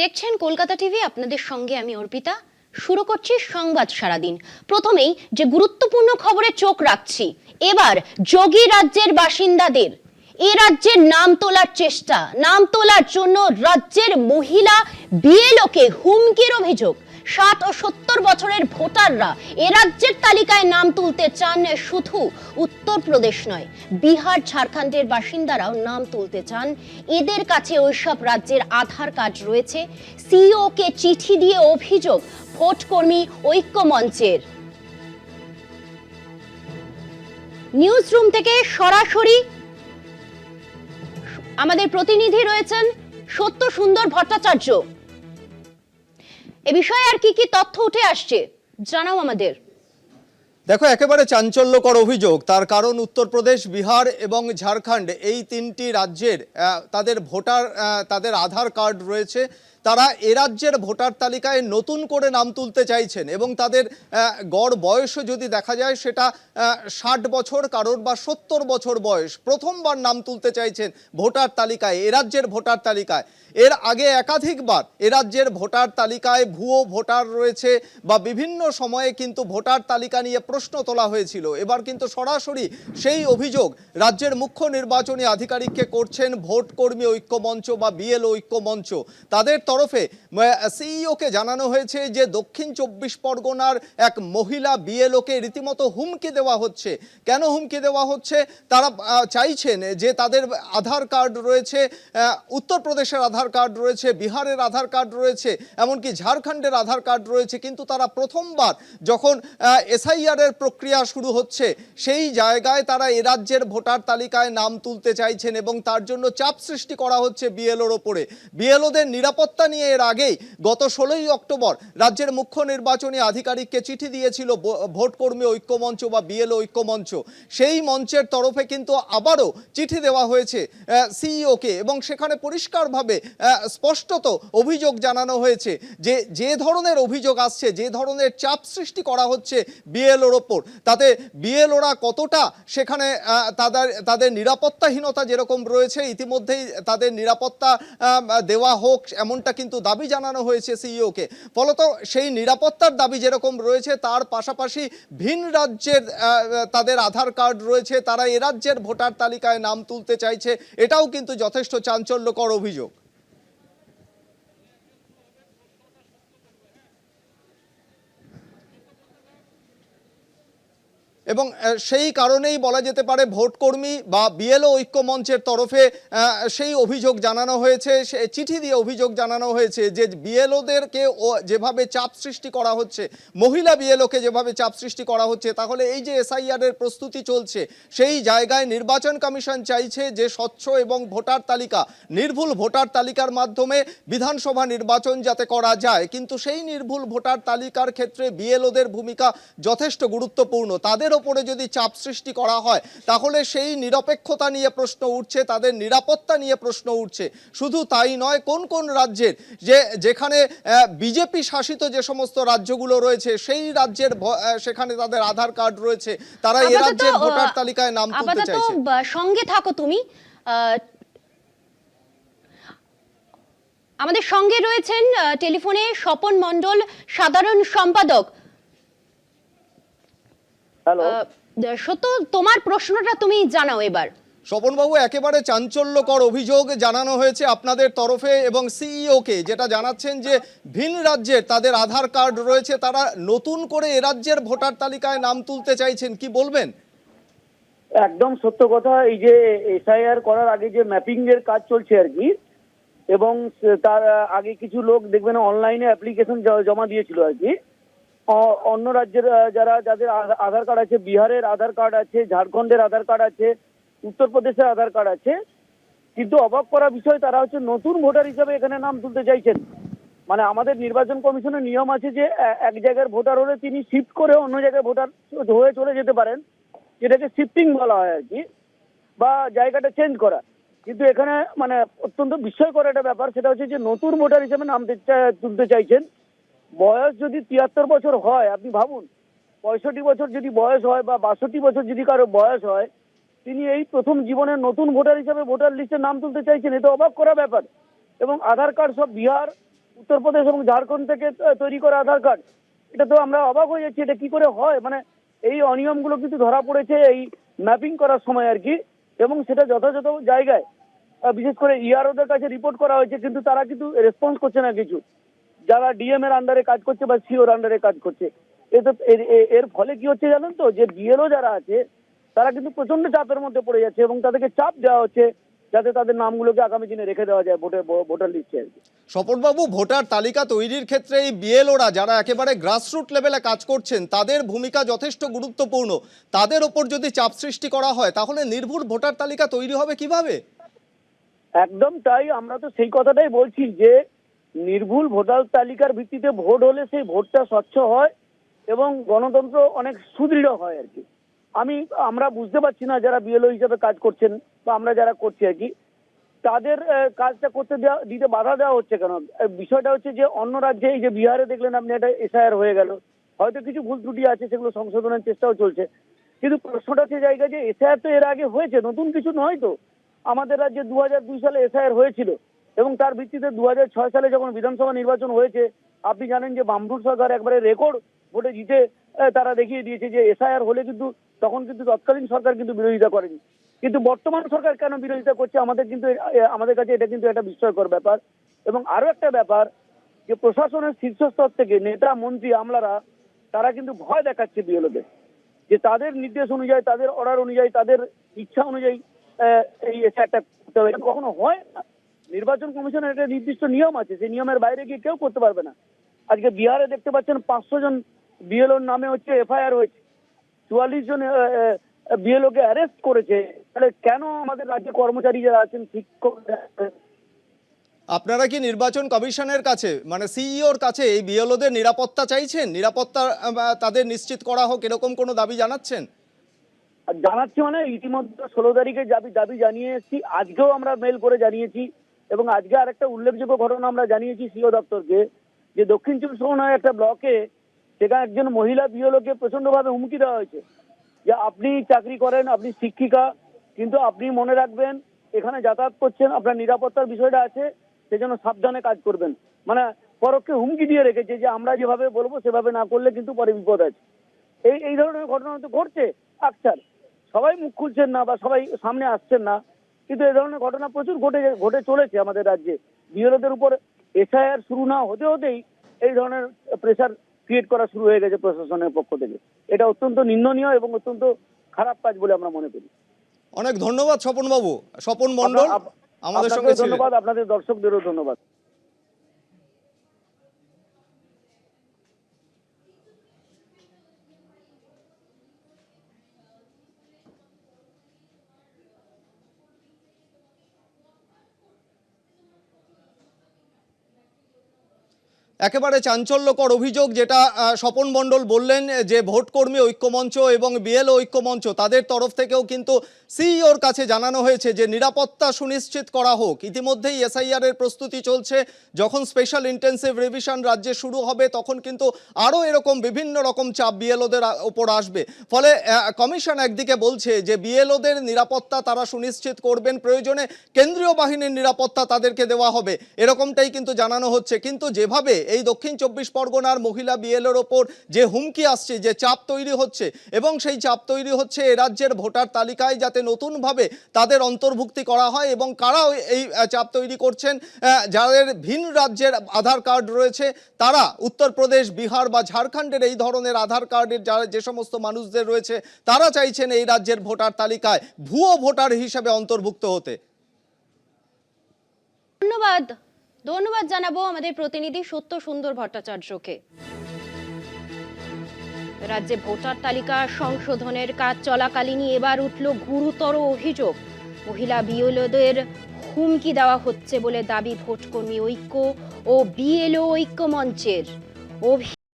দেখছেন কলকাতা টিভি, আপনাদের সঙ্গে আমি অর্পিতা। শুরু করছি সংবাদ সারাদিন। প্রথমেই যে গুরুত্বপূর্ণ খবরে চোখ রাখছি, এবার যোগী রাজ্যের বাসিন্দাদের। এ রাজ্যের নাম তোলার চেষ্টা, নাম তোলার জন্য রাজ্যের মহিলা বিএলওকে হুমকির অভিযোগ। ষাট ও সত্তর বছরের ভোটাররা এ রাজ্যের তালিকায় নাম তুলতে চান শুধু উত্তরপ্রদেশ নয়, বিহার, ঝাড়খণ্ডের বাসিন্দারাও নাম তুলতে চান। এদের কাছে ওইসব রাজ্যের আধার কার্ড রয়েছে। সিইও কে চিঠি দিয়ে অভিযোগ ভোট কর্মী ঐক্য মঞ্চের নিউজ রুম থেকে সরাসরি আমাদের প্রতিনিধি রয়েছেন সত্য সুন্দর ভট্টাচার্য। এ বিষয়ে আর কি কি তথ্য উঠে আসছে, জানাও আমাদের। দেখো, একেবারে চাঞ্চল্যকর অভিযোগ। তার কারণ উত্তরপ্রদেশ, বিহার এবং ঝাড়খণ্ড। এই তিনটি রাজ্যের তাদের ভোটার তাদের আধার কার্ড রয়েছে। তারা এ রাজ্যের ভোটার তালিকায় নতুন করে নাম তুলতে চাইছেন এবং তাদের গড় বয়সও যদি দেখা যায় সেটা ষাট বছর কারোর বা সত্তর বছর বয়স। প্রথমবার নাম তুলতে চাইছেন ভোটার তালিকায়, এ রাজ্যের ভোটার তালিকায়। এর আগে একাধিকবার এ রাজ্যের ভোটার তালিকায় ভুয়ো ভোটার রয়েছে বা বিভিন্ন সময়ে কিন্তু ভোটার তালিকা নিয়ে প্রশ্ন তোলা হয়েছিল। এবার কিন্তু সরাসরি সেই অভিযোগ রাজ্যের মুখ্য নির্বাচনী আধিকারিককে করছেন ভোট কর্মী ঐক্য মঞ্চ বা বিএল ঐক্য মঞ্চ তাদের তরফে সিইওকে জানানো হয়েছে যে দক্ষিণ চব্বিশ পরগনার এক মহিলা বিএলওকে রীতিমতো হুমকি দেওয়া হচ্ছে। কেন হুমকি দেওয়া হচ্ছে? তারা চাইছেন যে তাদের আধার কার্ড রয়েছে উত্তরপ্রদেশের আধার কার্ড রয়েছে, বিহারের আধার কার্ড রয়েছে, এমনকি ঝাড়খণ্ডের আধার কার্ড রয়েছে। কিন্তু তারা প্রথমবার যখন এসআইআর এর প্রক্রিয়া শুরু হচ্ছে, সেই জায়গায় তারা এ রাজ্যের ভোটার তালিকায় নাম তুলতে চাইছেন এবং তার জন্য চাপ সৃষ্টি করা হচ্ছে বিএলওর ওপরে। বিএলওদের নিরাপত্তা নিয়ে এর আগেই গত ষোলোই অক্টোবর রাজ্যের মুখ্য নির্বাচনী আধিকারিককে চিঠি দিয়েছিল ব- ভোট কর্মী ঐক্যমঞ্চ বা বিএলও ঐক্যমঞ্চ। সেই মঞ্চের তরফে কিন্তু আবারও চিঠি দেওয়া হয়েছে সিইওকে এবং সেখানে পরিষ্কারভাবে স্পষ্টত অভিযোগ জানানো হয়েছে যে যে ধরনের অভিযোগ আসছে, যে ধরনের চাপ সৃষ্টি করা হচ্ছে বিএলওর ওপর, তাতে বিএলওরা কতটা সেখানে তাদের তাদের নিরাপত্তাহীনতা যেরকম রয়েছে, ইতিমধ্যেই তাদের নিরাপত্তা দেওয়া হোক এমনটা কিন্তু দাবি জানানো হয়েছে সিইওকে। ফলত সেই নিরাপত্তার দাবি যেরকম রয়েছে, তার পাশাপাশি ভিন রাজ্যের তাদের আধার কার্ড রয়েছে, তারা এ রাজ্যের ভোটার তালিকায় নাম তুলতে চাইছে, এটাও কিন্তু যথেষ্ট চাঞ্চল্যকর অভিযোগ। এবং সেই কারণেই বলা যেতে পারে ভোটকর্মী বা বিএলও ঐক্য মঞ্চের তরফে সেই অভিযোগ জানানো হয়েছে, সে চিঠি দিয়ে অভিযোগ জানানো হয়েছে যে বিএলওদেরকে ও যেভাবে চাপ সৃষ্টি করা হচ্ছে, মহিলা বিএলওকে যেভাবে চাপ সৃষ্টি করা হচ্ছে, তাহলে এই যে এসআইআর এর প্রস্তুতি চলছে, সেই জায়গায় নির্বাচন কমিশন চাইছে যে স্বচ্ছ এবং ভোটার তালিকা, নির্ভুল ভোটার তালিকার মাধ্যমে বিধানসভা নির্বাচন যাতে করা যায়, কিন্তু সেই নির্ভুল ভোটার তালিকার ক্ষেত্রে বিএলওদের ভূমিকা যথেষ্ট গুরুত্বপূর্ণ। তাদের ওপরে যদি চাপ সৃষ্টি করা হয় তাহলে সেই নিরপেক্ষতা নিয়ে প্রশ্ন উঠছে তাদের নিরাপত্তা নিয়ে প্রশ্ন উঠছে। শুধু তাই নয় কোন কোন রাজ্যের যে যেখানে বিজেপি শাসিত যে সমস্ত রাজ্যগুলো রয়েছে সেই রাজ্যের সেখানে তাদের আধার কার্ড রয়েছে। তারা এ আপাতত, রাজ্যের ভোটার তালিকায় নাম তুলতে চাইছে। সঙ্গে থাকো তুমি। আমাদের সঙ্গে রয়েছেন টেলিফোনে স্বপন মণ্ডল সাধারণ সম্পাদক। হ্যালো সত্য তোমার প্রশ্নটা তুমি জানাও এবার। স্বপনবাবু একেবারে চাঞ্চল্যকর অভিযোগ জানানো হয়েছে আপনাদের তরফে এবং সিইওকে যেটা জানাচ্ছেন যে ভিন রাজ্যের তাদের আধার কার্ড রয়েছে তারা নতুন করে এ রাজ্যের ভোটার তালিকায় নাম তুলতে চাইছেন কি বলবেন? একদম সত্য কথা এই যে এসআইআর করার আগে যে ম্যাপিং এর কাজ চলছে আর কি এবং তার আগে কিছু লোক দেখবেন অনলাইনে অ্যাপ্লিকেশন জমা দিয়েছিল আর কি অন্য রাজ্যের যারা, যাদের আধার কার্ড আছে, বিহারের আধার কার্ড আছে, ঝাড়খণ্ডের আধার কার্ড আছে, উত্তরপ্রদেশের আধার কার্ড আছে, কিন্তু অবাক করা বিষয়, তারা হচ্ছে নতুন ভোটার হিসেবে এখানে নাম তুলতে চাইছেন। মানে আমাদের নির্বাচন কমিশনের নিয়ম আছে যে এক জায়গার ভোটার হলে তিনি শিফট করে অন্য জায়গায় ভোটার হয়ে চলে যেতে পারেন, যেটাকে শিফটিং বলা হয় আর কি, বা জায়গাটা চেঞ্জ করা। কিন্তু এখানে মানে অত্যন্ত বিস্ময়কর একটা ব্যাপার, সেটা হচ্ছে যে নতুন ভোটার হিসেবে নাম তুলতে চাইছেন। বয়স যদি তিয়াত্তর বছর হয়, আপনি ভাবুন, পঁয়ষট্টি বছর যদি বয়স হয় বা বাষট্টি বছর যদি কারও বয়স হয়, তিনি এই প্রথম জীবনের নতুন ভোটার হিসাবে ভোটার লিস্টে নাম তুলতে চাইছেন এটা অবাক করা ব্যাপার। এবং আধার কার্ড সব বিহার, উত্তরপ্রদেশ এবং ঝাড়খণ্ড থেকে তৈরি করা আধার কার্ড, এটা তো আমরা অবাক হয়ে যাচ্ছি, এটা কি করে হয়? মানে এই অনিয়মগুলো কিন্তু ধরা পড়েছে এই ম্যাপিং করার সময় আর কি, এবং সেটা যথাযথ জায়গায় বিশেষ করে ইআরওদের কাছে রিপোর্ট করা হয়েছে, কিন্তু তারা কিন্তু রেসপন্স করছে না কিছু। যারা ডিএম এর আন্ডারে কাজ করছে বা সিওর আন্ডারে কাজ করছে এতে এর- ফলে কি হচ্ছে জানেন তো? যে বিএলও যারা আছে তারা কিন্তু প্রচণ্ড চাপের মধ্যে পড়ে যাচ্ছে এবং তাদেরকে চাপ দেওয়া হচ্ছে যাতে তাদের নামগুলোকে আগামী দিনে রেখে দেওয়া যায় ভোটের ভোটার লিস্টে আর কি। স্বপনবাবু ভোটার তালিকা তৈরির ক্ষেত্রে এই বিএলওরা যারা একেবারে গ্রাসরুট লেভেলে কাজ করছেন তাদের ভূমিকা যথেষ্ট গুরুত্বপূর্ণ। তাদের ওপর যদি চাপ সৃষ্টি করা হয় তাহলে নির্ভুল ভোটার তালিকা তৈরি হবে কীভাবে? একদম তাই আমরা তো সেই কথাটাই বলছি যে নির্ভুল ভোটার তালিকার ভিত্তিতে ভোট হলে সেই ভোটটা স্বচ্ছ হয় এবং গণতন্ত্র অনেক সুদৃঢ় হয় আর কি। আমি, আমরা বুঝতে পারছি না যারা বিএলও হিসাবে কাজ করছেন বা আমরা যারা করছি আর কি, তাদের কাজটা করতে দেওয়া দিতে বাধা দেওয়া হচ্ছে কেন? বিষয়টা হচ্ছে যে অন্য রাজ্যে, এই যে বিহারে দেখলেন আপনি একটা এসআইআর হয়ে গেল, হয়তো কিছু ভুল ত্রুটি আছে, সেগুলো সংশোধনের চেষ্টাও চলছে। কিন্তু প্রশ্নটা হচ্ছে জায়গা যে এসআইআর তো এর আগে হয়েছে, নতুন কিছু নয় তো? আমাদের রাজ্যে দু সালে এসআইআর হয়েছিল। এবং তার ভিত্তিতে দু হাজার ছয় সালে যখন বিধানসভা নির্বাচন হয়েছে, আপনি জানেন যে বামফ্রন্ট সরকার একবারে রেকর্ড ভোটে জিতে তারা দেখিয়ে দিয়েছে যে এসআইআর হলে কিন্তু, তখন কিন্তু তৎকালীন সরকার কিন্তু বিরোধিতা করেনি। কিন্তু বর্তমান সরকার কেন বিরোধিতা করছে, আমাদের কিন্তু আমাদের কাছে এটা কিন্তু একটা বিস্ময়কর ব্যাপার। এবং আরও একটা ব্যাপার, যে প্রশাসনের শীর্ষস্তর থেকে নেতা, মন্ত্রী, আমলারা, তারা কিন্তু ভয় দেখাচ্ছে বিএলওদের যে তাদের নির্দেশ অনুযায়ী, তাদের অর্ডার অনুযায়ী, তাদের ইচ্ছা অনুযায়ী এই এসআইআরটা করতে কখনো হয় না। নির্বাচন কমিশনের একটা নির্দিষ্ট নিয়ম আছে সেই নিয়মের বাইরে গিয়ে কেউ করতে পারবে না। আজকে বিহারে দেখতে পাচ্ছেন পাঁচশো জন বিএলওর নামে হচ্ছে এফআইআর হয়েছে। চুয়াল্লিশ জন বিএলও কে অ্যারেস্ট করেছে। তাহলে কেন আমাদের রাজ্যে কর্মচারী যারা আছেন শিক্ষক আপনারা কি নির্বাচন কমিশনের কাছে মানে সিইওর কাছে এই বিএলওদের নিরাপত্তা চাইছেন? নিরাপত্তা তাদের নিশ্চিত করা হোক এরকম কোনো দাবি জানাচ্ছেন? জানাচ্ছি মানে ইতিমধ্যে ষোলো তারিখে দাবি দাবি জানিয়ে এসেছি। আজকেও আমরা মেল করে জানিয়েছি। এবং আজকে আরেকটা উল্লেখযোগ্য ঘটনা আমরা জানিয়েছি সিও দপ্তরকে, যে দক্ষিণ চব্বিশ পরগনার একটা ব্লকে সেখানে একজন মহিলা বিওলোকে প্রচন্ডভাবে হুমকি দেওয়া হয়েছে। যে আপনি চাকরি করেন, আপনি শিক্ষিকা, কিন্তু আপনি মনে রাখবেন এখানে যাতায়াত করছেন, আপনার নিরাপত্তার বিষয়টা আছে, সেজন্য সাবধানে কাজ করবেন। মানে পরোক্ষে হুমকি দিয়ে রেখেছে যে আমরা যেভাবে বলব সেভাবে না করলে কিন্তু পরে বিপদ আছে। এই এই ধরনের ঘটনা তো ঘটছে আকছার সবাই মুখ খুলছেন না বা সবাই সামনে আসছেন না কিন্তু এ ধরনের ঘটনা প্রচুর ঘটে ঘটে চলেছে আমাদের রাজ্যে। বিরোধের উপর এসআইআর শুরু না হতে হতেই এই ধরনের প্রেশার ক্রিয়েট করা শুরু হয়ে গেছে প্রশাসনের পক্ষ থেকে। এটা অত্যন্ত নিন্দনীয় এবং অত্যন্ত খারাপ কাজ বলে আমরা মনে করি। অনেক ধন্যবাদ স্বপন বাবু স্বপন মন্ডল আমাদের সঙ্গে ধন্যবাদ আপনাদের দর্শকদেরও ধন্যবাদ। একেবারে চাঞ্চল্যকর অভিযোগ যেটা স্বপন মণ্ডল বললেন যে ভোটকর্মী ঐক্যমঞ্চ এবং বিএল ঐক্যমঞ্চ তাদের তরফ থেকেও কিন্তু সিইওর কাছে জানানো হয়েছে যে নিরাপত্তা সুনিশ্চিত করা হোক। ইতিমধ্যেই এসআইআর এর প্রস্তুতি চলছে। যখন স্পেশাল ইন্টেন্সিভ রিভিশন রাজ্যে শুরু হবে তখন কিন্তু আরও এরকম বিভিন্ন রকম চাপ বিএলওদের ওপর আসবে। ফলে কমিশন একদিকে বলছে যে বিএলওদের নিরাপত্তা তারা সুনিশ্চিত করবেন, প্রয়োজনে কেন্দ্রীয় বাহিনীর নিরাপত্তা তাদেরকে দেওয়া হবে। এরকমটাই কিন্তু জানানো হচ্ছে। কিন্তু যেভাবে এই দক্ষিণ চব্বিশ পরগনার মহিলা বিএলের ওপর যে হুমকি আসছে, যে চাপ তৈরি হচ্ছে এবং সেই চাপ তৈরি হচ্ছে এ রাজ্যের ভোটার তালিকায় যাতে নতুনভাবে তাদের অন্তর্ভুক্তি করা হয় এবং কারা এই চাপ তৈরি করছেন। যাদের ভিন রাজ্যের আধার কার্ড রয়েছে, তারা উত্তরপ্রদেশ, বিহার বা ঝাড়খণ্ডের এই ধরনের আধার কার্ডের যারা যে সমস্ত মানুষদের রয়েছে, তারা চাইছেন এই রাজ্যের ভোটার তালিকায় ভুয়ো ভোটার হিসেবে অন্তর্ভুক্ত হতে। ধন্যবাদ। ধন্যবাদ জানাব আমাদের প্রতিনিধি সত্য সুন্দর ভট্টাচার্যকে। রাজ্যে ভোটার তালিকা সংশোধনের কাজ চলাকালীনই এবার উঠল গুরুতর অভিযোগ। মহিলা বিএলওদের হুমকি দেওয়া হচ্ছে বলে দাবি ভোটকর্মী ঐক্য ও বিএলও ঐক্য মঞ্চের। অভি